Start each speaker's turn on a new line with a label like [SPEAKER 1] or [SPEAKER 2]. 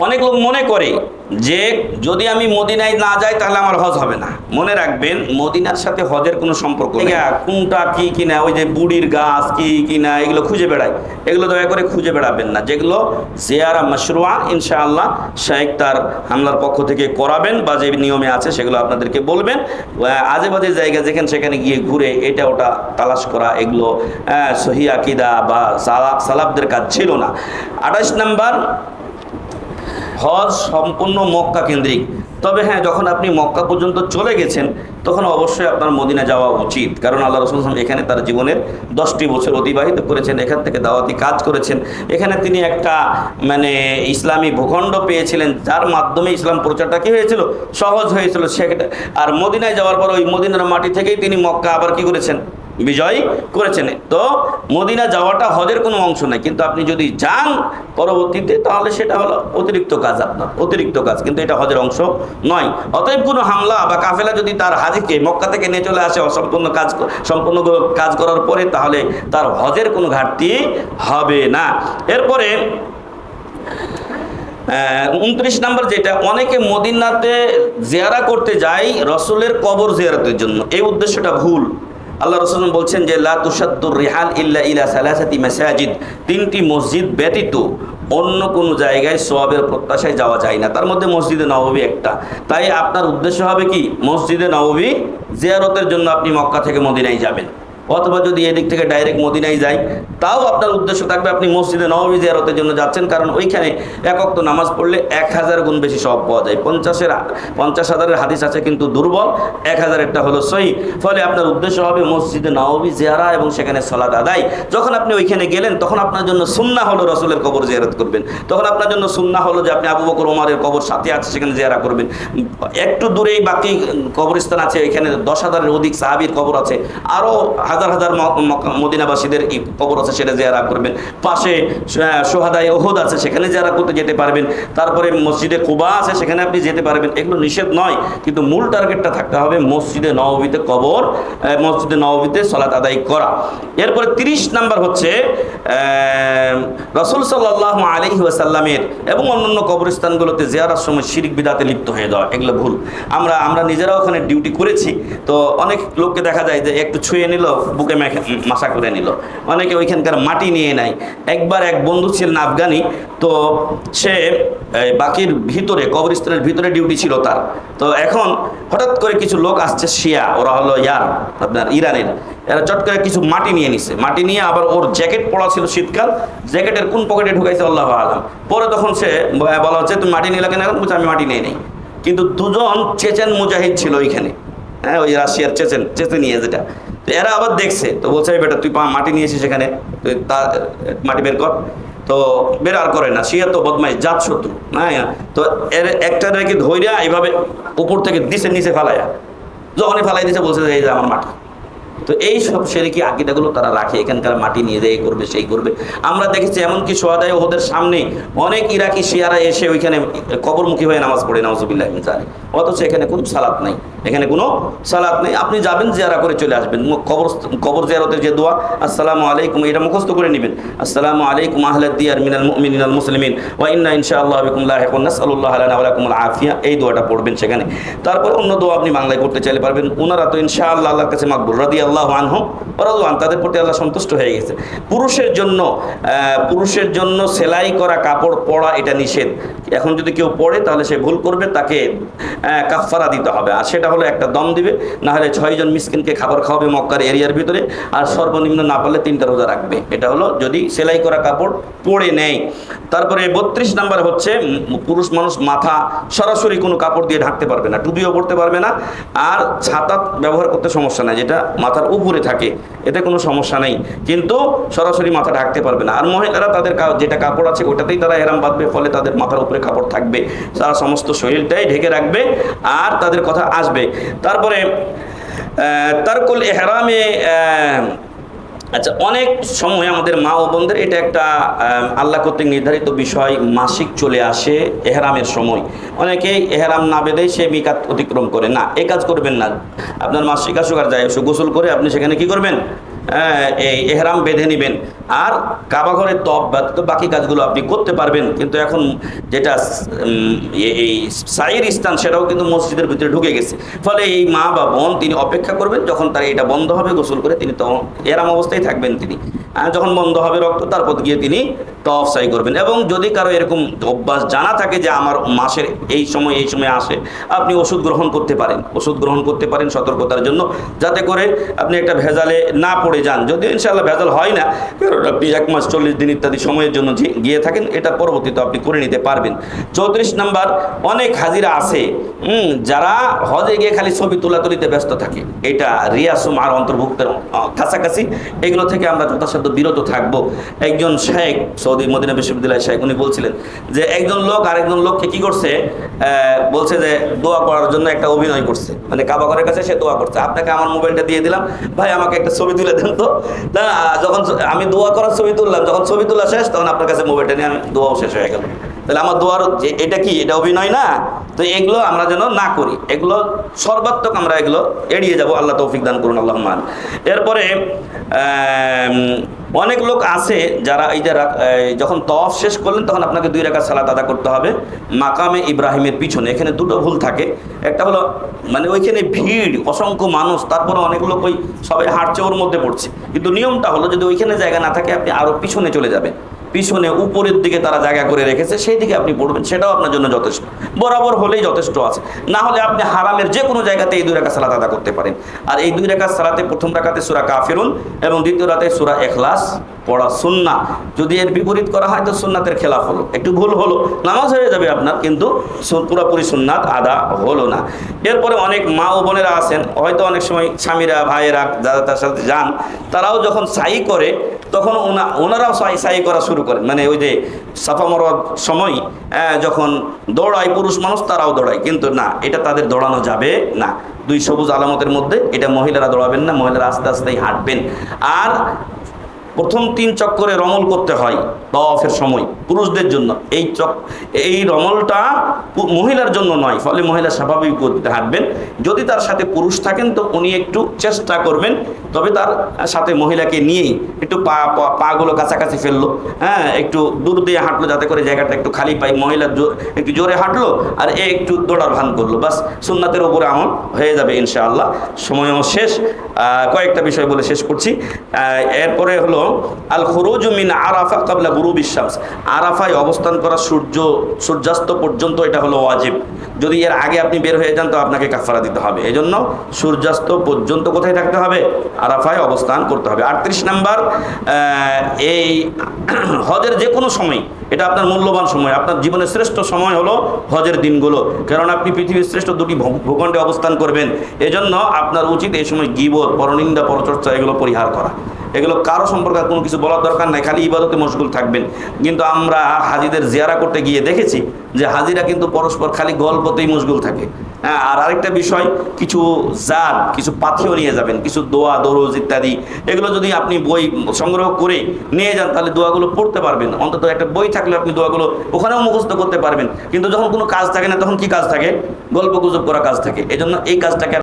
[SPEAKER 1] অনেক লোক মনে করে যে যদি আমি মদিনায় না যাই তাহলে আমার হজ হবে না। মনে রাখবেন মদিনার সাথে হজের কোনো সম্পর্ক নেই। কোনটা কি কিনা ওই যে বুড়ির গাছ কি কিনা এগুলো খুঁজে বেড়ায়। এগুলো দয়া করে খুঁজে বেড়াবেন না। যেগুলো জিয়ারা মশরুয়া ইনশাআল্লাহ শেখ তার হামলার পক্ষ থেকে করাবেন বা যে নিয়মে আছে সেগুলো আপনাদেরকে বলবেন। আজে বাজে জায়গা যেখানে সেখানে গিয়ে ঘুরে এটা ওটা তালাশ করা এগুলো সহি আকিদা বা সালা- সালাফদের কাজ ছিল না। আঠাশ নাম্বার হজ সম্পূর্ণ মক্কা কেন্দ্রিক। তবে হ্যাঁ যখন আপনি মক্কা পর্যন্ত চলে গেছেন, তখন অবশ্যই আপনার মদিনা যাওয়া উচিত। কারণ আল্লাহ রসুল এখানে তার জীবনের দশটি বছর অতিবাহিত করেছেন, এখান থেকে দাওয়াতি কাজ করেছেন। এখানে তিনি একটা মানে ইসলামী ভূখণ্ড পেয়েছিলেন, যার মাধ্যমে ইসলাম প্রচারটা কী হয়েছিল? সহজ হয়েছিল সেটা। আর মদিনায় যাওয়ার পর ওই মদিনার মাটি থেকেই তিনি মক্কা আবার কি করেছেন? বিজয় করেছেন। তো মদিনা যাওয়াটা হজের কোনো অংশ নাই কিন্তু আপনি যদি যান পরবর্তীতে, তাহলে সেটা হলো অতিরিক্ত কাজ আপনার, অতিরিক্ত কাজ, কিন্তু এটা হজের অংশ নয়। অতএব কোনো হামলা বা কাফেলা যদি তার হাজিকে মক্কা থেকে নিয়ে চলে আসে, অসম্পূর্ণ কাজ, সম্পূর্ণ কাজ করার পরে, তাহলে তার হজের কোনো ঘাটতি হবে না। এরপরে উনত্রিশ নাম্বার যেটা, অনেকে মদিনাতে জিয়ারা করতে যায় রসুলের কবর জিয়ারতের জন্য। এই উদ্দেশ্যটা ভুল। আল্লাহ রসুল বলছেন যে, লা রিহাল ইল্লা ইলা সালাসাতি মেসাজিদ। তিনটি মসজিদ ব্যতীত অন্য কোনো জায়গায় সোয়াবের প্রত্যাশায় যাওয়া যায় না। তার মধ্যে মসজিদে নববী একটা। তাই আপনার উদ্দেশ্য হবে কি? মসজিদে নবী জিয়ারতের জন্য আপনি মক্কা থেকে মদিনায় যাবেন। অথবা যদি এদিক থেকে ডাইরেক্ট মদিনায় যাই, তাও আপনার উদ্দেশ্য থাকবে আপনি মসজিদে নবমী জিয়ারতের জন্য যাচ্ছেন, কারণ ওইখানে একক তো নামাজ পড়লে এক হাজার গুণ বেশি সব পাওয়া যায়। পঞ্চাশের পঞ্চাশ হাজারের হাদিস আছে কিন্তু দুর্বল, এক হাজারেরটা হলো সহি। ফলে আপনার উদ্দেশ্য হবে মসজিদে নবমী জিয়ারা এবং সেখানে সলাদ আদায়। যখন আপনি ওইখানে গেলেন, তখন আপনার জন্য সুন্না হলো রসুলের কবর জিয়ারত করবেন। তখন আপনার জন্য সুন্না হলো যে আপনি আবু বকর ওমারের কবর সাথে আছে, সেখানে জিয়ারা করবেন। একটু দূরেই বাকি কবরস্থান আছে এখানে দশ হাজারের অধিক সাহাবির কবর আছে। আরও হাজার হাজার মদিনাবাসীদের কবর আছে, সেটা জিয়ারা করবেন। পাশে সোহাদায় ওহুদ আছে, সেখানে জিয়ারা করতে যেতে পারবেন। তারপরে মসজিদে কুবা আছে, সেখানে আপনি যেতে পারবেন। এগুলো নিষেধ নয়, কিন্তু মূল টার্গেটটা থাকতে হবে মসজিদে নববীতে কবর মসজিদে নববীতে সলাত আদায় করা। এরপরে তিরিশ নাম্বার হচ্ছে রসুল সাল্লাহ আলহি ওয়াসাল্লামের এবং অন্যান্য কবরস্থানগুলোতে জিয়ারার সময় শিরিক, বিদাতে লিপ্ত হয়ে যাওয়া, এগুলো ভুল। আমরা আমরা নিজেরাও ওখানে ডিউটি করেছি। তো অনেক লোককে দেখা যায় যে একটু ছুঁয়ে নিল বুকে মাসা করে নিল। অনেকে ওইখানকার মাটি নিয়ে নেয়। একবার এক বন্ধু ছিলেন আফগানি তো সে বাকির ভিতরে কবরস্থানের ভিতরে ডিউটি ছিল তার। তো এখন হঠাৎ করে কিছু লোক আসছে শিয়া ওরা হলো ইয়ার আপনার ইরানের। এরা চট করে কিছু মাটি নিয়ে নিছে। মাটি নিয়ে আবার ওর জ্যাকেট পড়া ছিল শীতকাল। জ্যাকেটের কোন পকেটে ঢুকাইছে আল্লাহ আলাম। পরে তখন সে বলা হচ্ছে তুমি মাটি কেন? এখন বলছে, আমি মাটি নিয়ে নেই। কিন্তু দুজন চেচেন মুজাহিদ ছিল ওইখানে। হ্যাঁ ওই রাশিয়ার চেচেন চেচে নিয়ে যেটা। তো এরা আবার দেখছে, তো বলছে, "এই বেটা, তুই মাটি নিয়েছিস সেখানে তুই তা, মাটি বের কর। তো বের আর করে না শিয়া তো বদমাই জাত শত্রু হ্যাঁ তো এর একটা রেখে ধৈর্যা এইভাবে উপর থেকে দিছে নিচে ফালাইয়া যখনই ফালাই দিছে, বলছে যে, এই যে আমার মাটি। তো এই সব সেরেকি আকিদাগুলো তারা রাখে, এখানকার মাটি নিয়ে যায় করবে, সেই করবে। আমরা দেখেছি এমনকি সোয়াদায় ওদের সামনে অনেক ইরাকি শিয়ারা এসে ওইখানে কবরমুখী হয়ে নামাজ পড়ে জানে অথচ এখানে কোনো সালাত নেই। এখানে কোনো সালাত নেই। আপনি যাবেন, জিয়ারা করে চলে আসবেন। কবর কবর জিয়ারতের যে দোয়া, আসসালামু আলাইকুম, এটা মুখস্থ করে নেবেন। আসসালামু আলাইকুম, আহলাদ দিয়ার মিনাল মুমিনিন আল মুসলিমিন। ওয়া ইন্না ইনশাআল্লাহ বিকুম লাহিকুন, নাসআলুল্লাহ লানা ওয়া লাকুম আল আফিয়া। এই দোয়াটা পড়বেন সেখানে। তারপর অন্য দোয়া আপনি বাংলায় করতে চাইলে পারবেন। ওনারা তো ইনশাআল্লাহ আল্লাহর কাছে মাকবুল। রাদিয়াল্লাহু আনহুম ওয়া রাদু আন তাদের প্রতি আল্লাহ সন্তুষ্ট হয়ে গেছে। পুরুষের জন্য পুরুষের জন্য সেলাই করা কাপড় পরা এটা নিষেধ। এখন যদি কেউ পড়ে তাহলে সে ভুল করবে তাকে আহ, কাফফারা দিতে হবে। আর সেটা হলো একটা দম দিবে না হলে ছয়জন মিসকিনকে খাবার খাওয়াবে মক্কার এরিয়ার ভিতরে আর সর্বনিম্ন না পারলে তিনটা রোজা রাখবে। এটা হলো যদি সেলাই করা কাপড় পরে নেয়। তারপরে বত্রিশ নাম্বার হচ্ছে পুরুষ মানুষ মাথা সরাসরি কোনো কাপড় দিয়ে ঢাকতে পারবে না টুপিও পরতে পারবে না আর ছাতা ব্যবহার করতে সমস্যা নাই যেটা মাথার উপরে থাকে এতে কোনো সমস্যা নেই। কিন্তু সরাসরি মাথা ঢাকতে পারবে না। আর মহিলারা তাদের যেটা কাপড় আছে ওটাতেই তারা এরাম বাঁধবে ফলে তাদের মাথার উপরে কাপড় থাকবে। তারা সমস্ত শরীরটাই ঢেকে রাখবে আর তাদের কথা আসবে। তারপরে তারকুল এহরামে আচ্ছা অনেক সময় আমাদের মা ও বোনদের এটা একটা আল্লাহ কর্তৃক নির্ধারিত বিষয়, মাসিক চলে আসে এহরামের সময়। অনেকেই এহরাম না বেঁধে সে মিকাত অতিক্রম করে। না, এ কাজ করবেন না। আপনার মাসিক আসুক আর যায় গোসল করে আপনি সেখানে কি করবেন? এই এহরাম বেঁধে নেবেন। আর কাবা ঘরের তপ ব্যতীত বাকি কাজগুলো আপনি করতে পারবেন, কিন্তু এখন যেটা এই সাইর স্থান সেটাও কিন্তু মসজিদের ভিতরে ঢুকে গেছে। ফলে এই মা বা বোন তিনি অপেক্ষা করবেন, যখন তার এটা বন্ধ হবে, গোসল করে তিনি তখন এরাম অবস্থায় থাকবেন তিনি। যখন বন্ধ হবে রক্ত, তারপর গিয়ে তিনি তফ সাই করবেন। এবং যদি কারও এরকম অভ্যাস জানা থাকে যে আমার মাসের এই সময় এই সময় আসে, আপনি ওষুধ গ্রহণ করতে পারেন। ওষুধ গ্রহণ করতে পারেন সতর্কতার জন্য, যাতে করে আপনি একটা ভেজালে না পড়ে যান। যদিও ইনশাল্লাহ ভেজাল হয় না এক মাস চল্লিশ দিন ইত্যাদি সময়ের জন্য গিয়ে থাকেন, এটা পরবর্তীতে আপনি করে নিতে পারবেন। চৌত্রিশ নাম্বার, অনেক হাজিরা আছে যারা হজে গিয়ে খালি ছবি তোলাতুলিতে ব্যস্ত থাকে। এটা রিয়াসুম আর অন্তর্ভুক্তের কাছাকাছি। এগুলো থেকে আমরা যথাসাধ্য বিরত থাকব। একজন শেখ, সৌদি মদিনা বিশ্ববিদ্যালয়ের শেখ, উনি বলছিলেন যে, একজন লোক আরেকজন লোককে কি করছে? বলছে যে, দোয়া করার জন্য একটা অভিনয় করছে। মানে কাবাঘরের কাছে সে দোয়া করছে। আপনাকে আমার মোবাইলটা দিয়ে দিলাম। ভাই, আমাকে একটা ছবি তুলে দেন তো, যখন আমি দোয়া করার ছবি তুললাম। যখন ছবি তোলা শেষ, তখন আপনার কাছে মোবাইলটা নিয়ে আমি দোয়াও শেষ হয়ে গেল। তাহলে আমার দোয়ার যে এটা কি? এটা অভিনয় না? তো এগুলো আমরা যেন না করি। এগুলো সর্বাত্মক আমরা এগুলো এড়িয়ে যাব। আল্লাহ তৌফিক দান করুন আল্লাহ মান এরপরে অনেক লোক আছে যারা এই যে যখন তফ শেষ করলেন, তখন আপনাকে দুই রেখা সালাদ আদা করতে হবে। মাকামে ইব্রাহিমের পিছনে, এখানে দুটো ভুল থাকে। একটা হলো মানে ওইখানে ভিড়, অসংখ্য মানুষ তারপরে অনেক লোক ওই সবাই হাঁটছে ওর মধ্যে পড়ছে। কিন্তু নিয়মটা হলো, যদি ওইখানে জায়গা না থাকে, আপনি আরও পিছনে চলে যাবেন। পিছনে, উপরের দিকে তারা জায়গা করে রেখেছে, সেই দিকে আপনি পড়বেন, সেটাও আপনার জন্য যথেষ্ট। বরাবর হলেই যথেষ্ট আছে। না হলে আপনি হারামের যে কোনো জায়গাতে এই দুই রেখা সালাত আদা করতে পারেন। আর এই দুই রেখা সালাতে প্রথম রাখাতে সুরা কাফিরুন এবং দ্বিতীয় রাতে সুরা এখলাস পড়া সুন্না যদি এর বিপরীত করা হয় তো সুন্নাতের খেলাফ হলো। একটু ভুল হলো, নামাজ হয়ে যাবে আপনার, কিন্তু পুরোপুরি সুন্নাত আদা হলো না। এরপরে অনেক মা ও বোনেরা আছেন, হয়তো অনেক সময় স্বামীরা, ভাইয়েরা যারা তার সাথে যান, তারাও যখন সাই করে তখন ওনা, ওনারাও সাই সাই করা শুরু করেন। মানে ওই যে সাফা মরার সময় যখন দৌড়ায় পুরুষ মানুষ, তারাও দৌড়ায়। কিন্তু না, এটা তাদের দৌড়ানো যাবে না। দুই সবুজ আলামতের মধ্যে, এটা মহিলারা দৌড়াবেন না, মহিলারা আস্তে, আস্তেই হাঁটবেন। আর প্রথম তিন চক্করে রমল করতে হয় তফের সময় পুরুষদের জন্য। এই চক, এই রমলটা মহিলার জন্য নয়, ফলে মহিলা স্বাভাবিক গতিতে হাঁটবেন। যদি তার সাথে পুরুষ থাকেন, তো উনি একটু চেষ্টা করবেন, তবে তার সাথে মহিলাকে নিয়েই একটু পা পাগুলো কাছাকাছি ফেলল। হ্যাঁ একটু দূর দিয়ে হাঁটলো যাতে করে জায়গাটা একটু খালি পাই মহিলা একটু জোরে হাঁটলো আর এ একটু দৌড়ার ভান করল। বাস সুন্নাতের উপরে আমল হয়ে যাবে ইনশাআল্লাহ। সময়ও শেষ। কয়েকটা বিষয় বলে শেষ করছি। এরপরে হলো আল খরুজ মিন আরাফা কাবলা গুরু বিশ্বাস আরাফায় অবস্থান করা সূর্য, সূর্যাস্ত পর্যন্ত এটা হলো ওয়াজিব। যদি এর আগে আপনি বের হয়ে যান, তো আপনাকে কাফারা দিতে হবে। এই জন্য সূর্যাস্ত পর্যন্ত কোথায় থাকতে হবে? আরাফায় অবস্থান করতে হবে। আটত্রিশ নাম্বার এই হজের যে কোনো সময়, এটা আপনার মূল্যবান সময়। আপনার জীবনের শ্রেষ্ঠ সময় হলো হজের দিনগুলো। কারণ আপনি পৃথিবীর শ্রেষ্ঠ দুটি ভূখণ্ডে অবস্থান করবেন। এজন্য আপনার উচিত এই সময় গিবত, পরনিন্দা, পরচর্চা, এগুলো পরিহার করা। এগুলো কারও সম্পর্কে কোনো কিছু বলার দরকার নাই, খালি ইবাদতে মশগুল থাকবেন। কিন্তু আমরা হাজিদের জিয়ারা করতে গিয়ে দেখেছি যে হাজিরা কিন্তু পরস্পর খালি গল্পতেই মশগুল থাকে। হ্যাঁ আর আরেকটা বিষয়, কিছু জাত, কিছু পাথিও নিয়ে যাবেন, কিছু দোয়া, দরজ ইত্যাদি, এগুলো যদি আপনি বই সংগ্রহ করে নিয়ে যান, তাহলে দোয়াগুলো পড়তে পারবেন। অন্তত একটা বই থাকলে আপনি দোয়াগুলো ওখানেও মুখস্থ করতে পারবেন। কিন্তু যখন কোনো কাজ থাকে না, তখন কি কাজ থাকে? গল্প গুজব করা কাজ থাকে। এজন্য এই কাজটাকে